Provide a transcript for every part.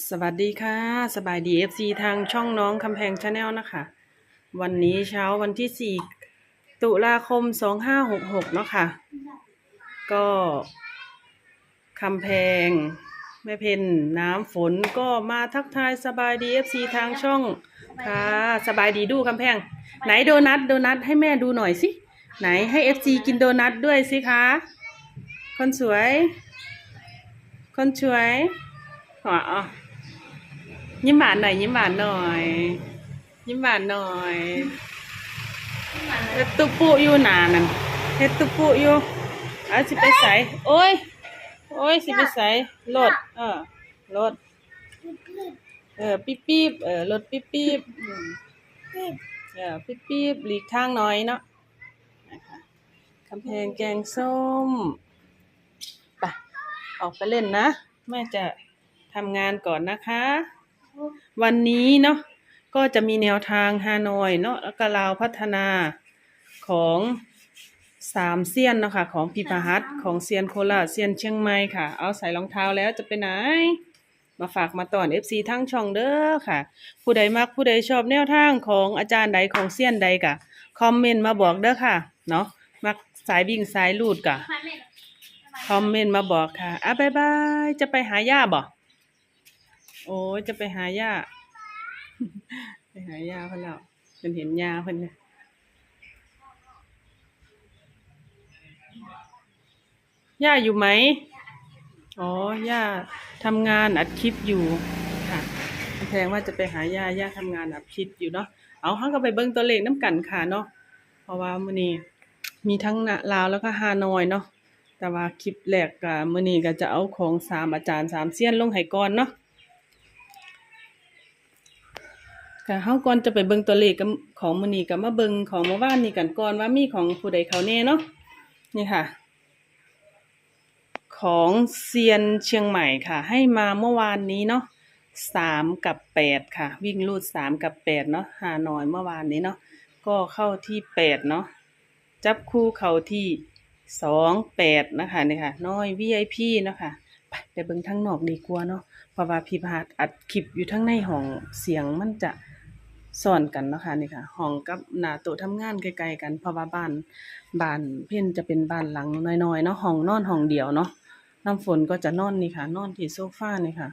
สวัสดีค่ะ สบายดี FC ทางช่องน้องคำแพงชาแนลนะคะ วันนี้เช้าวันที่4ตุลาคม2566เนาะค่ะ ก็คำแพงแม่เพนน้ำฝนก็มาทักทายสบายดี FC ทางช่องค่ะ สบายดีดูคำแพง ไหนโดนัทโดนัทให้แม่ดูหน่อยสิ ไหนให้ FC กินโดนัทด้วยสิคะคนสวย คนสวยอ๋อ ยิ้มหวานหน่อย ยิ้มหวานหน่อย ยิ้มหวานหน่อยเฮ็ดตุปุอยู่หนานั่นเฮ็ดตุปุอยู่เอาสิไปใส่โอ้ยโอ้ยสิไปใส่รถเออรถเออปิ๊บปิ๊บเออรถปิ๊บปิ๊บเออปิ๊บปิ๊บหลีกทางหน่อยเนาะนะคะกำแพงแกงส้มไปออกไปเล่นนะ แม่จะทำงานก่อนนะคะ วันนี้เนาะก็จะมีแนวทางฮานอยเนาะแล้วก็ลาวพัฒนาของสามเซียนเนาะค่ะของพิพาหัสของเซียนโคราชเซียนเชียงใหม่ค่ะ เอาใส่รองเท้าแล้วจะไปไหน มาฝากมาตอน FC ทั้งช่องเด้อค่ะ ผู้ใดมักผู้ใดชอบแนวทางของอาจารย์ใดของเซียนใดกะคอมเมนต์มาบอกเด้อค่ะเนาะมักสายวิ่งสายลูดกะคอมเมนต์มาบอกค่ะอะบายบายจะไปหาย่าบ่ โอ้จะไปหาย่าไปหายาเพิ่นแล้วเพิ่นเห็นยาเพิ่นเนี่ยย่าอยู่ไหม อ๋อย่าทำงานอัดคลิปอยู่ค่ะแพงว่าจะไปหาย่าย่าทำงานอัดคลิปอยู่เนาะ เอาเฮาก็ไปเบิ่งตัวเลขน้ำกันค่ะเนาะ เพราะว่ามื้อนี้มีทั้งลาวแล้วก็ฮานอยเนาะ แต่ว่าคลิปแรกก็มื้อนี้ก็จะเอาของสามอาจารย์สามเซียนลงให้ก่อนเนาะ ค่ะเฮาก่อนจะไปเบิ่งตัวเลขกับของมื้อนี้ก็มาเบิ่งของเมื่อวานนี้กันก่อนว่ามีของผู้ใดเขาแน่เนาะนี่ค่ะ ของเซียนเชียงใหม่ค่ะ ให้มาเมื่อวานนี้เนาะสามกับแปดค่ะ วิ่งรูดสามกับแปดเนาะหาหน่อยเมื่อวานนี้เนาะก็เข้าที่แปดเนาะจับคู่เข้าที่สองแปดนะคะนี่ค่ะ น้อย VIP เนาะค่ะไปไปเบิ่งทั้งนอกดีกว่าเนาะเพราะว่าพี่พาดอัดคลิปอยู่ทั้งในห้องเสียงมันจะ ซ่อนกันเนาะค่ะนี่ค่ะห้องกับหน้าโต๊ะทำงานใกลๆกันเพราะว่าบ้านบ้านเพิ่นจะเป็นบ้านหลังน้อยๆเนาะห้องนอนห้องเดียวเนาะน้ำฝนก็จะนอนนี่ค่ะ นอนที่โซฟานี่ค่ะ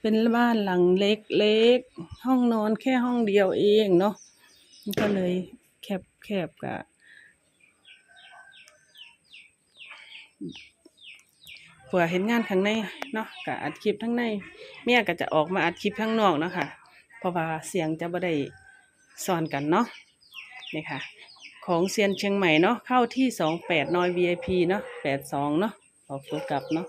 เป็นบ้านหลังเล็กๆห้องนอนแค่ห้องเดียวเองเนาะก็เลยแคบๆกะเผื่อเห็นงานข้างในเนาะกะอัดคลิปทั้งในเมียก็จะออกมาอัดคลิปข้างนอกเนาะค่ะ เพราะว่าเสียงจะบ่ได้ซ้อนกันเนาะนี่ค่ะ ของเซียนเชียงใหม่เนาะเข้าที่สองแปดนอย VIP เนาะแปดสองเนาะออกตัวกลับเนาะ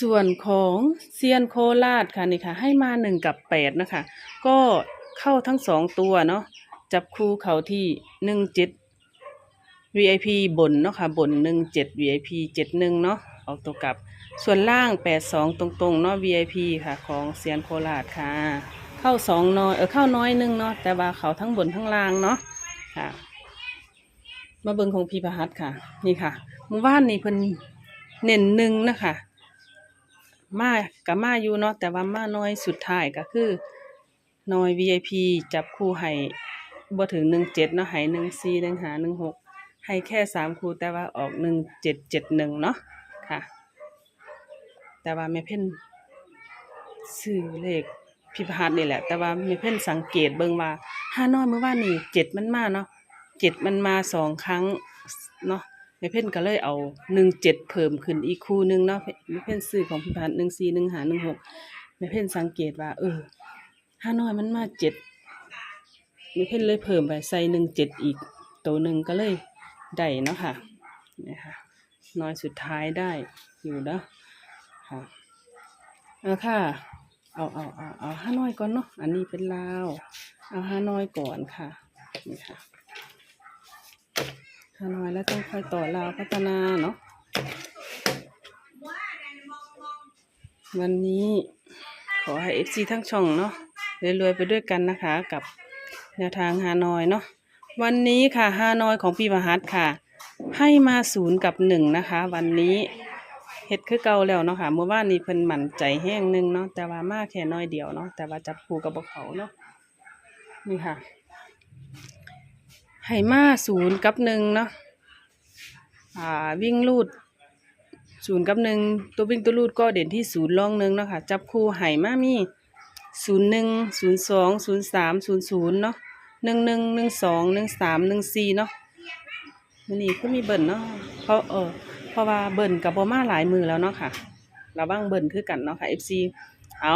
ส่วนของเซียนโคราชค่ะนี่ค่ะ ให้มาหนึ่งกับแปดนะคะ ก็เข้าทั้งสองตัวเนาะจับคู่เขาที่หนึ่งเจ็ด VIP บนเนาะค่ะบนหนึ่งเจ็ด VIP เจ็ดหนึ่งเนาะ ออกตัวกลับ ส่วนล่างแปดสองตรงๆเนาะ VIP ค่ะ ของเซียนโคราชค่ะ เข้าสองน้อย เออเข้าน้อยหนึงเนาะ แต่ว่าเขาทั้งบนทั้งล่างเนาะ ค่ะ มาเบิ่งของพี่ประหัตค่ะ นี่ค่ะเมื่อวานนี่เพิ่นเน้นหนึ่งนะคะ มากับมาอยู่เนาะ แต่ว่ามาน้อยสุดท้ายก็คือน้อย VIP จับคู่ให้บ่ถึงหนึ่งเจ็ดเนาะให้หนึ่งสี่หนึ่งหาหนึ่งหกให้แค่สามคู่แต่ว่าออกหนึ่งเจ็ดเจ็ดหนึ่งเนาะ แต่ว่าแม่เพ่นซื้อเลขพิพาทนี่แหละ แต่ว่าแม่เพ่นสังเกตเบิ่งว่าห้าน้อยเมื่อวานนี่เจ็ดมันมาเนาะเจ็ดมันมาสองครั้งเนาะแม่เพ่นก็เลยเอาหนึ่งเจ็ดเพิ่มขึ้นอีกคู่หนึงเนาะแม่เพ่นซื้อของพิพาทหนึ่งสี่หนึ่งหาหนึ่งหกแม่เพ่นสังเกตว่า เออห้าน้อยมันมาเจ็ดแม่เพ่นเลยเพิ่มไปใส่หนึ่งเจ็ดอีกตัวหนึ่งก็เลยได้เนาะค่ะนี่ค่ะน้อยสุดท้ายได้อยู่เนาะ ค่ะเอาค่ะ เอาเอาเอาเอาห้าน้อยก่อนเนาะอันนี้เป็นลาว เอาห้าน้อยก่อนค่ะนี่ค่ะห้าน้อยแล้วต้องค่อยต่อลาวพัฒนาเนาะวันนี้ขอให้เอฟซีทั้งช่องเนาะรวยๆไปด้วยกันนะคะ กับแนวทางฮานอยเนาะวันนี้ค่ะฮานอยของพี่มหัสค่ะ ให้มาศูนย์กับหนึ่งนะคะ วันนี้ เฮ็ดคือเก่าแล้วเนาะค่ะเมื่อวานนี้เพิ่นมั่นใจแห้งหนึงเนาะแต่ว่ามาแค่น้อยเดียวเนาะแต่ว่าจับคู่กับบ่เขาเนาะนี่ค่ะให้มาศูนย์กับหนึ่งเนาะอ่าวิ่งลูดศูนย์กับหนึ่งตัววิ่งตัวลูดก็เด่นที่ศูนย์รองหนึ่งเนาะค่ะจับคู่ให้มามีศูนย์หนึ่งศูนย์สองศูนย์สามศูนย์ศูนย์เนาะหนึ่งหนึ่งหนึ่งสองหนึ่งสามหนึ่งสี่เนาะมันนี่ก็มีเบิ่นเนาะเพราเออ เพราะว่าเบิ่นกับบมาหลายมือแล้วเนาะค่ะระวังเบิ่นคือกันเนาะค่ะ FC เอา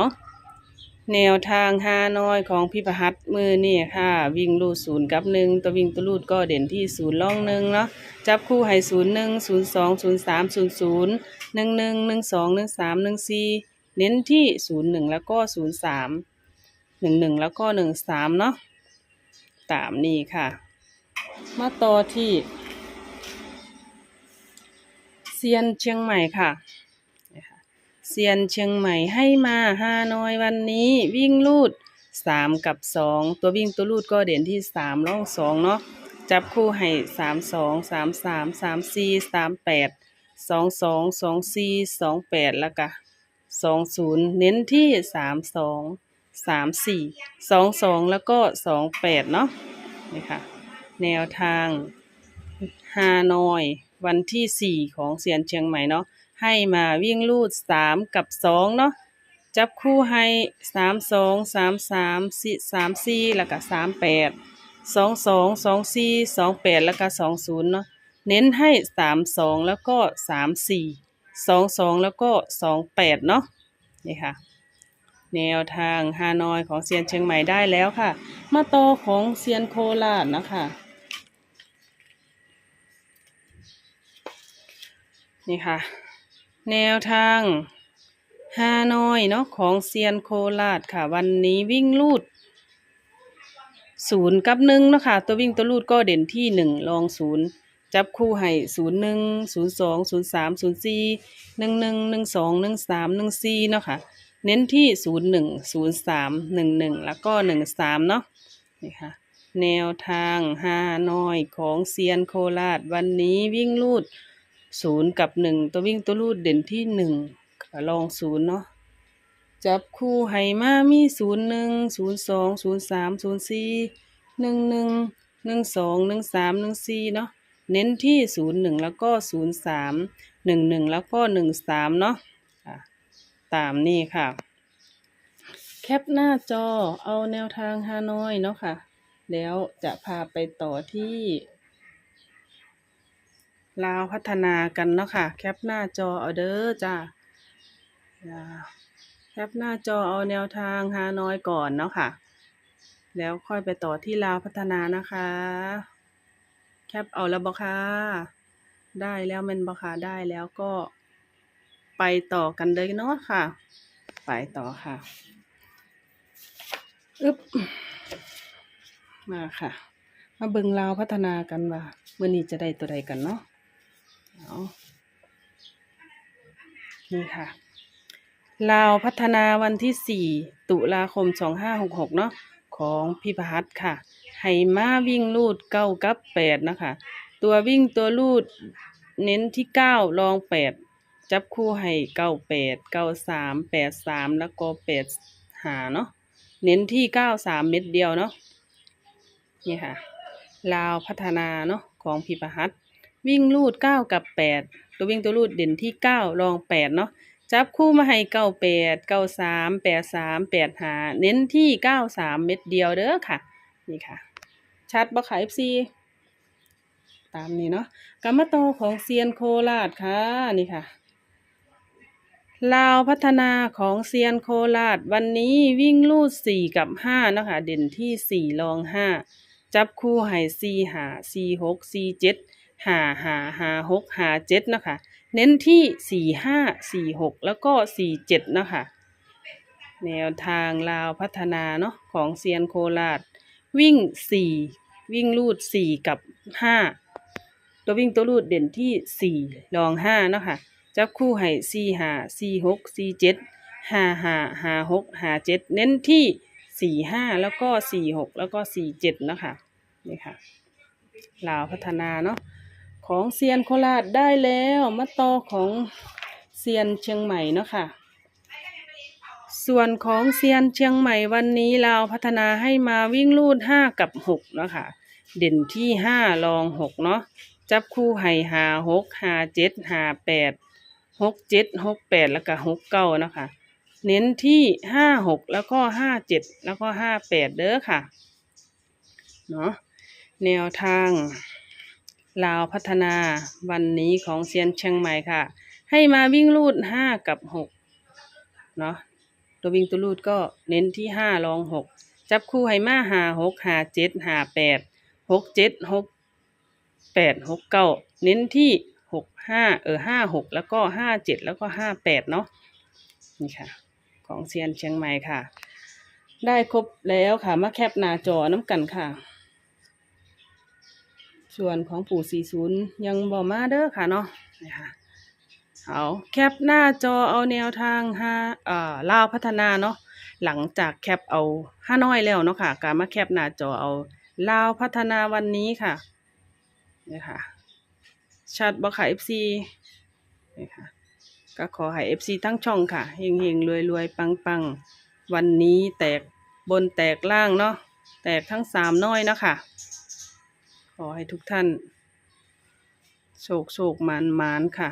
แนวทางฮานอยของพี่ประหัตมือนี่ค่ะ วิ่งลูดศูนย์กับหนึ่งตัววิ่งตัวลูดก็เด่นที่ศูนย์ล่องหนึ่งเนาะจับคู่ให้ศูนย์หนึ่งศูนย์สองศูนย์สามศูนย์ศูนย์หนึ่งหนึ่งหนึ่งสองหนึ่งสามหนึ่งสี่เน้นที่ศูนย์หนึ่งแล้วก็ศูนย์สามหนึ่งหนึ่งแล้วก็หนึ่งสามเนาะตามนี้ค่ะ มาต่อที่ เซียนเชียงใหม่ค่ะเซียนเชียงใหม่ให้มาฮานอยวันนี้วิ่งลูดสามกับสองตัววิ่งตัวลูดก็เด่นที่สามล่องสองเนาะจับคู่ให้สามสองสามสามสามสี่สามแปดสองสองสองสี่สองแปดแล้วก็สองศูนย์เน้นที่สามสองสามสี่สองสองแล้วก็สองแปดเนาะนี่ค่ะ แนวทางฮานอย วันที่สี่ของเซียนเชียงใหม่เนาะให้มาวิ่งลูดสามกับสองเนาะจับคู่ให้สามสองสามสามสี่สามสี่แล้วก็สามแปดสองสองสองสี่สองแปดแล้วก็สองศูนย์เนาะเน้นให้สามสองแล้วก็สามสี่สองสองแล้วก็สองแปดเนาะนี่ค่ะ แนวทางฮานอยของเซียนเชียงใหม่ได้แล้วค่ะ มาต่อของเซียนโคราชนะคะ นี่ค่ะ แนวทางฮานอยเนาะของเซียนโคราชค่ะ วันนี้วิ่งลูดศูนย์กับหนึ่งเนาะค่ะ ตัววิ่งตัวลูดก็เด่นที่หนึ่งลองศูนย์จับคู่ให้ศูนย์หนึ่งศูนย์สองศูนย์สามศูนย์สี่หนึ่งหนึ่งหนึ่งสองหนึ่งสามหนึ่งสี่เนาะค่ะ เน้นที่ศูนย์หนึ่งศูนย์สามหนึ่งหนึ่งแล้วก็หนึ่งสามเนาะนี่ค่ะ แนวทางฮานอยของเซียนโคราชวันนี้วิ่งลูด ศูนย์กับหนึ่งตัววิ่งตัวรูดเด่นที่หนึ่งลองศูนย์เนาะจับคู่ให้มามีศูนย์หนึ่งศูนย์สองศูนย์สามศูนย์สี่หนึ่งหนึ่งหนึ่งสองหนึ่งสามหนึ่งสี่เนาะเน้นที่ศูนย์หนึ่งแล้วก็ศูนย์สามหนึ่งหนึ่งแล้วก็หนึ่งสามเนาะอะตามนี่ค่ะ แคปหน้าจอเอาแนวทางฮานอยเนาะค่ะ แล้วจะพาไปต่อที่ ลาวพัฒนากันเนาะค่ะ แคปหน้าจอเอาเด้อจ้าแคปหน้าจอเอาแนวทางฮานอยก่อนเนาะค่ะ แล้วค่อยไปต่อที่ลาวพัฒนานะคะ แคปเอาแล้วบอค่ะได้แล้วมันบอค่ะได้แล้วก็ไปต่อกันเลยเนาะค่ะ ไปต่อค่ะอึ๊บมาค่ะ มาเบิงลาวพัฒนากันว่าเมื่อนี้จะได้ตัวใดกันเนาะ เอานี่ค่ะลาวพัฒนาวันที่ 4 ตุลาคม 2566 เนาะของพี่พหัสค่ะ ให้มาวิ่งลูดเก้ากับแปดนะคะ ตัววิ่งตัวลูดเน้นที่เก้าลองแปดจับคู่ให้เก้าแปดเก้าสามแปดสามแล้วก็แปดหาเนาะเน้นที่เก้าสามเม็ดเดียวเนาะนี่ค่ะ ลาวพัฒนาเนาะของพี่ประหัต วิ่งลูดเก้ากับแปดตัววิ่งตัวลูดเด่นที่เก้ารองแปดเนาะจับคู่มาให้เก้าแปดเก้าสามแปดสามแปดหาเน้นที่เก้าสามเม็ดเดียวเด้อค่ะ นี่ค่ะ ชัดบ่ขายซีตามนี้เนาะกรรมโตของเซียนโคราชค่ะนี่ค่ะลาวพัฒนาของเซียนโคราชวันนี้วิ่งลูดสี่กับห้าเนาะคะเด่นที่สี่รองห้าจับคู่ให้สี่หาสี่หกสี่เจ็ด หาหาหาหกหาเจ็ดนะคะเน้นที่สี่ห้าสี่หกแล้วก็สี่เจ็ดนะคะแนวทางลาวพัฒนาเนาะของเซียนโคราช วิ่งสี่วิ่งลูดสี่กับห้าตัววิ่งตัวลูดเด่นที่สี่รองห้าเนาะค่ะจับคู่ให้สี่หาสี่หกสี่เจ็ดห้าหาหาหกหาเจ็ดเน้นที่สี่ห้าแล้วก็สี่หกแล้วก็สี่เจ็ดเนาะค่ะนี่ค่ะลาวพัฒนาเนาะ ของเซียนโคราชได้แล้วมาต่อของเซียนเชียงใหม่เนาะค่ะ ส่วนของเซียนเชียงใหม่วันนี้เราพัฒนาให้มาวิ่งลูดห้ากับหกเนาะค่ะ เด่นที่ห้ารองหกเนาะจับคู่ให้หาหกหาเจ็ดหาแปดหกเจ็ดหกแปดแล้วก็หกเก้านะค่ะเน้นที่ห้าหกแล้วก็ห้าเจ็ดแล้วก็ห้าแปดเด้อค่ะ เนาะแนวทาง ลาวพัฒนาวันนี้ของเซียนเชียงใหม่ค่ะ ให้มาวิ่งลูดห้ากับหกเนาะตัววิ่งตัวลูดก็เน้นที่ห้ารองหกจับคู่ให้มาหาหกหาเจ็ดหาแปดหกเจ็ดหกแปดหกเก้าเน้นที่หกห้าเออห้าหกแล้วก็ห้าเจ็ดแล้วก็ห้าแปดเนาะนี่ค่ะ ของเซียนเชียงใหม่ค่ะ ได้ครบแล้วค่ะมาแคปหน้าจอน้ำกันค่ะ ส่วนของปู่40ยังบ่มาเด้อค่ะเนาะนะคะเอาแคปหน้าจอเอาแนวทางห้าอ่าลาวพัฒนาเนาะหลังจากแคปเอาห้าน้อยแล้วเนาะค่ะ การมาแคปหน้าจอเอาลาวพัฒนาวันนี้ค่ะนี่ค่ะชัดบ่ค่ะ FC นี่ค่ะก็ขอให้ FC ทั้งช่องค่ะเฮงเฮงรวยรวยปังปังวันนี้แตกบนแตกล่างเนาะแตกทั้งสามน้อยเนาะค่ะ ขอให้ทุกท่านโชคโชคมานมานค่ะ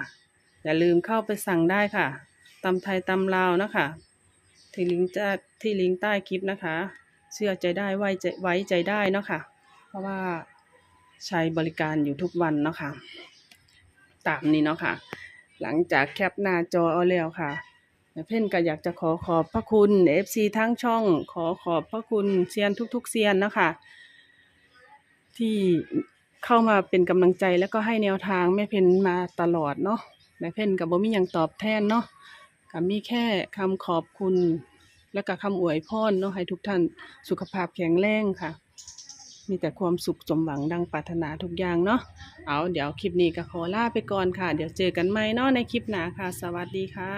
อย่าลืมเข้าไปสั่งได้ค่ะตำไทยตำลาวนะคะ ที่ลิงก์จะที่ลิงก์ใต้คลิปนะคะ เชื่อใจได้ไว้ใจไว้ใจได้เนาะค่ะ เพราะว่าใช้บริการอยู่ทุกวันเนาะค่ะ ตามนี้เนาะค่ะ หลังจากแคปหน้าจอเอาแล้วค่ะเพ่นก็อยากจะขอขอบพระคุณ FC ทั้งช่อง ขอขอบพระคุณเซียนทุกๆเซียนนะคะ ที่เข้ามาเป็นกำลังใจแล้วก็ให้แนวทางแม่เพนมาตลอดเนาะแม่เพนกับบ่มีหยังตอบแทนเนาะก็มีแค่คำขอบคุณ และก็คำอวยพรเนาะให้ทุกท่านสุขภาพแข็งแรงค่ะ มีแต่ความสุขสมหวังดังปรารถนาทุกอย่างเนาะเอาเดี๋ยวคลิปนี้ก็ขอลาไปก่อนค่ะ เดี๋ยวเจอกันใหม่เนาะในคลิปหน้าค่ะ สวัสดีค่ะ